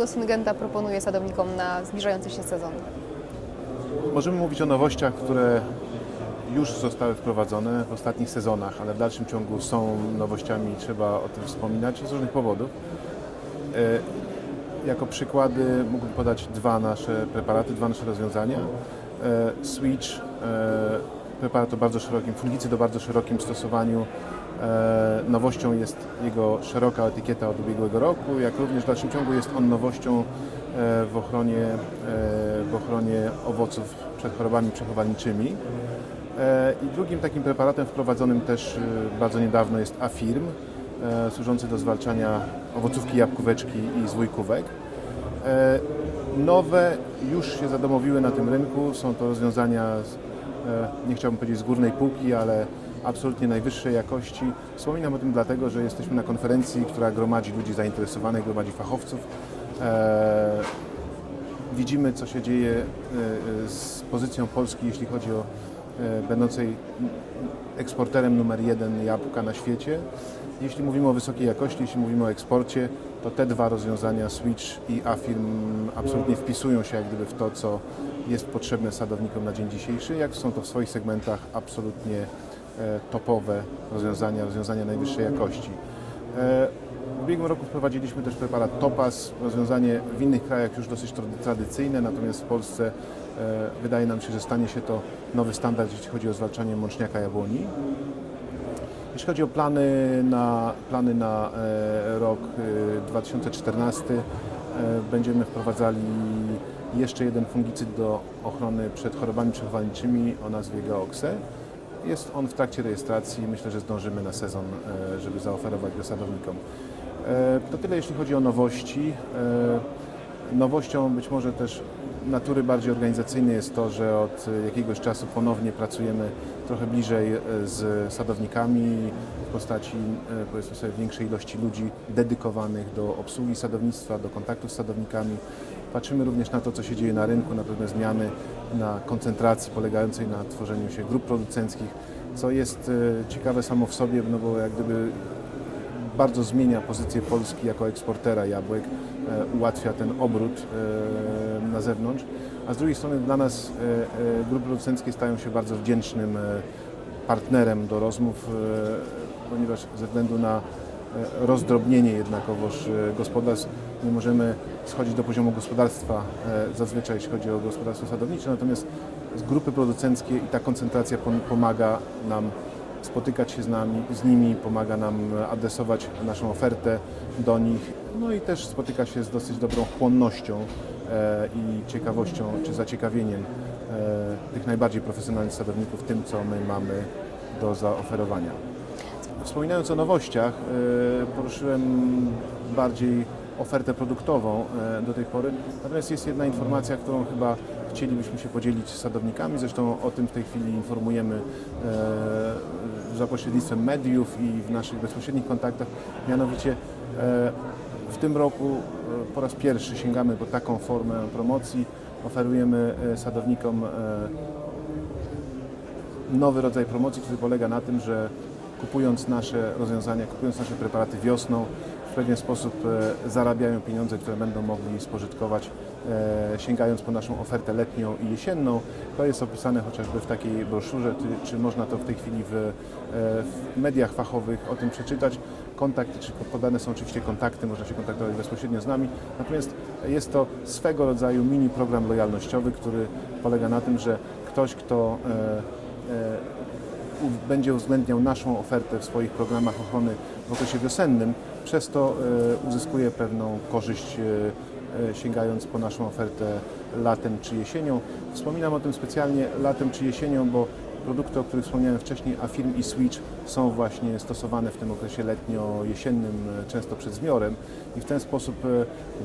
nowego Syngenta proponuje sadownikom na zbliżający się sezon? Możemy mówić o nowościach, które już zostały wprowadzone w ostatnich sezonach, ale w dalszym ciągu są nowościami i trzeba o tym wspominać z różnych powodów. E, Jako przykłady mógłbym podać dwa nasze preparaty, dwa nasze rozwiązania. E, Switch, e, preparat o bardzo szerokim, fungicyd o bardzo szerokim stosowaniu. E, Nowością jest jego szeroka etykieta od ubiegłego roku, jak również w dalszym ciągu jest on nowością e, w ochronie, e, w ochronie owoców przed chorobami przechowalniczymi. I drugim takim preparatem wprowadzonym też bardzo niedawno jest Afirm, służący do zwalczania owocówki jabłkóweczki i zwójkówek. Nowe już się zadomowiły na tym rynku. Są to rozwiązania, nie chciałbym powiedzieć z górnej półki, ale absolutnie najwyższej jakości. Wspominam o tym dlatego, że jesteśmy na konferencji, która gromadzi ludzi zainteresowanych, gromadzi fachowców. E, Widzimy, co się dzieje e, e, z pozycją Polski, jeśli chodzi o e, będącej eksporterem numer jeden jabłka na świecie. Jeśli mówimy o wysokiej jakości, jeśli mówimy o eksporcie, to te dwa rozwiązania, Switch i Afirm, absolutnie wpisują się jak gdyby w to, co jest potrzebne sadownikom na dzień dzisiejszy, jak są to w swoich segmentach absolutnie e, topowe rozwiązania, rozwiązania najwyższej jakości. Ubiegłym roku wprowadziliśmy też preparat Topaz, rozwiązanie w innych krajach już dosyć tra- tradycyjne, natomiast w Polsce e, wydaje nam się, że stanie się to nowy standard, jeśli chodzi o zwalczanie mączniaka jabłoni. Jeśli chodzi o plany na, plany na e, rok e, 2014, e, będziemy wprowadzali jeszcze jeden fungicyd do ochrony przed chorobami przechowalniczymi o nazwie Gaoxe. Jest on w trakcie rejestracji. Myślę, że zdążymy na sezon, żeby zaoferować go sadownikom. E, To tyle, jeśli chodzi o nowości. E, Nowością być może też natury bardziej organizacyjnej jest to, że od jakiegoś czasu ponownie pracujemy trochę bliżej e, z sadownikami w postaci powiedzmy sobie większej ilości ludzi dedykowanych do obsługi sadownictwa, do kontaktów z sadownikami. Patrzymy również na to, co się dzieje na rynku, na pewne zmiany, na koncentracji polegającej na tworzeniu się grup producenckich, co jest ciekawe samo w sobie, no bo jak gdyby bardzo zmienia pozycję Polski jako eksportera jabłek, e, ułatwia ten obrót e, na zewnątrz, a z drugiej strony dla nas e, grupy producenckie stają się bardzo wdzięcznym partnerem do rozmów, ponieważ ze względu na rozdrobnienie jednakowoż gospodarstw nie możemy schodzić do poziomu gospodarstwa zazwyczaj, jeśli chodzi o gospodarstwo sadownicze, natomiast z grupy producenckie i ta koncentracja pom- pomaga nam spotykać się z, nami, z nimi, pomaga nam adresować naszą ofertę do nich, no i też spotyka się z dosyć dobrą chłonnością e, i ciekawością czy zaciekawieniem e, tych najbardziej profesjonalnych sadowników tym, co my mamy do zaoferowania. Wspominając o nowościach, e, poruszyłem bardziej ofertę produktową e, do tej pory. Natomiast jest jedna informacja, którą chyba chcielibyśmy się podzielić z sadownikami. Zresztą o tym w tej chwili informujemy e, za pośrednictwem mediów i w naszych bezpośrednich kontaktach. Mianowicie e, w tym roku po raz pierwszy sięgamy po taką formę promocji. Oferujemy sadownikom nowy rodzaj promocji, który polega na tym, że kupując nasze rozwiązania, kupując nasze preparaty wiosną, w pewien sposób e, zarabiają pieniądze, które będą mogli spożytkować, e, sięgając po naszą ofertę letnią i jesienną. To jest opisane chociażby w takiej broszurze, czy, można to w tej chwili w, e, w mediach fachowych o tym przeczytać. Kontakty, czy podane są oczywiście kontakty, można się kontaktować bezpośrednio z nami. Natomiast jest to swego rodzaju mini program lojalnościowy, który polega na tym, że ktoś, kto będzie uwzględniał naszą ofertę w swoich programach ochrony w okresie wiosennym, przez to e, uzyskuje pewną korzyść e, e, sięgając po naszą ofertę latem czy jesienią. Wspominam o tym specjalnie latem czy jesienią, bo produkty, o których wspomniałem wcześniej, Afirm i Switch są właśnie stosowane w tym okresie letnio-jesiennym, często przed zmiorem i w ten sposób,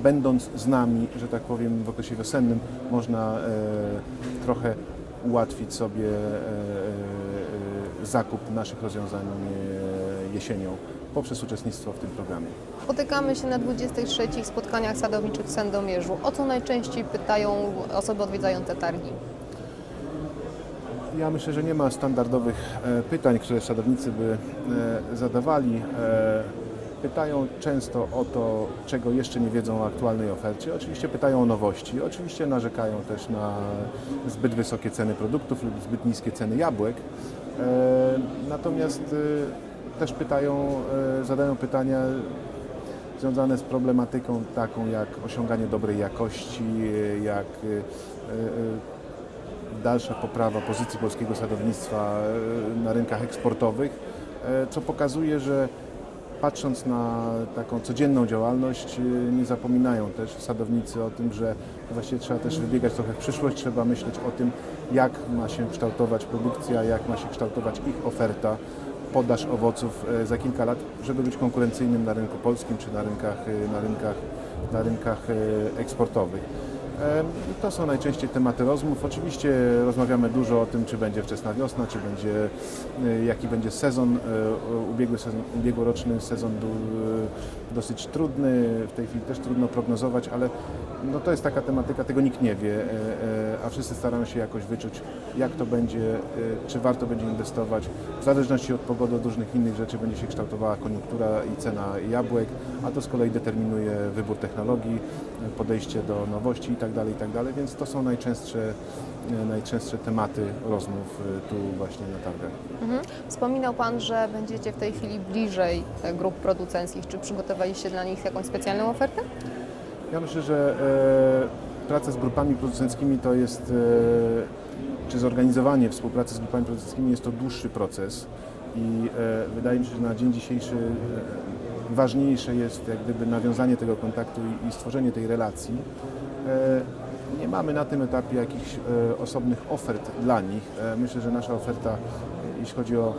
będąc z nami, że tak powiem, w okresie wiosennym, można trochę ułatwić sobie zakup naszych rozwiązań jesienią poprzez uczestnictwo w tym programie. Spotykamy się na 23 spotkaniach sadowniczych w Sandomierzu. O co najczęściej pytają osoby odwiedzające targi? Ja myślę, że nie ma standardowych e, pytań, które sadownicy by e, zadawali. E, Pytają często o to, czego jeszcze nie wiedzą o aktualnej ofercie. Oczywiście pytają o nowości. Oczywiście narzekają też na zbyt wysokie ceny produktów lub zbyt niskie ceny jabłek. Natomiast też pytają, e, zadają pytania związane z problematyką taką jak osiąganie dobrej jakości, e, jak e, dalsza poprawa pozycji polskiego sadownictwa na rynkach eksportowych, co pokazuje, że patrząc na taką codzienną działalność, nie zapominają też sadownicy o tym, że właściwie trzeba też wybiegać trochę w przyszłość, trzeba myśleć o tym, jak ma się kształtować produkcja, jak ma się kształtować ich oferta, podaż owoców e, za kilka lat, żeby być konkurencyjnym na rynku polskim czy na rynkach, e, na rynkach, na rynkach e, eksportowych. To są najczęściej tematy rozmów. Oczywiście rozmawiamy dużo o tym, czy będzie wczesna wiosna, czy będzie, e, jaki będzie sezon. E, Ubiegły sezon, ubiegłoroczny sezon był e, dosyć trudny, w tej chwili też trudno prognozować, ale no to jest taka tematyka, tego nikt nie wie, a wszyscy starają się jakoś wyczuć, jak to będzie, czy warto będzie inwestować. W zależności od pogody, od różnych innych rzeczy będzie się kształtowała koniunktura i cena jabłek, a to z kolei determinuje wybór technologii, podejście do nowości itd., itd. Więc to są najczęstsze, e, najczęstsze tematy rozmów e, tu właśnie na targach. Mhm. Wspominał Pan, że będziecie w tej chwili bliżej e, grup producenckich. Czy przygotowaliście dla nich jakąś specjalną ofertę? Ja myślę, że e, praca z grupami producenckimi to jest, e, czy zorganizowanie współpracy z grupami producenckimi jest to dłuższy proces i e, wydaje mi się, że na dzień dzisiejszy e, ważniejsze jest jak gdyby nawiązanie tego kontaktu i, i stworzenie tej relacji. E, nie mamy na tym etapie jakichś e, osobnych ofert dla nich. E, myślę, że nasza oferta, jeśli chodzi o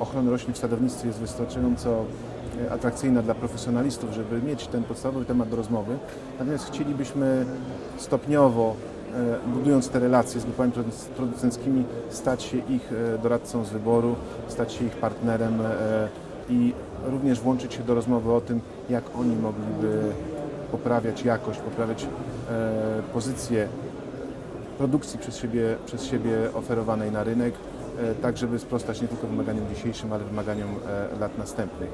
ochronę roślin w sadownictwie jest wystarczająco atrakcyjna dla profesjonalistów, żeby mieć ten podstawowy temat do rozmowy. Natomiast chcielibyśmy stopniowo, budując te relacje z grupami produc- producenckimi, stać się ich doradcą z wyboru, stać się ich partnerem i również włączyć się do rozmowy o tym, jak oni mogliby poprawiać jakość, poprawiać e, pozycję produkcji przez siebie, przez siebie oferowanej na rynek, e, tak żeby sprostać nie tylko wymaganiom dzisiejszym, ale wymaganiom e, lat następnych.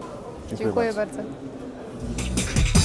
Dziękuję bardzo. bardzo.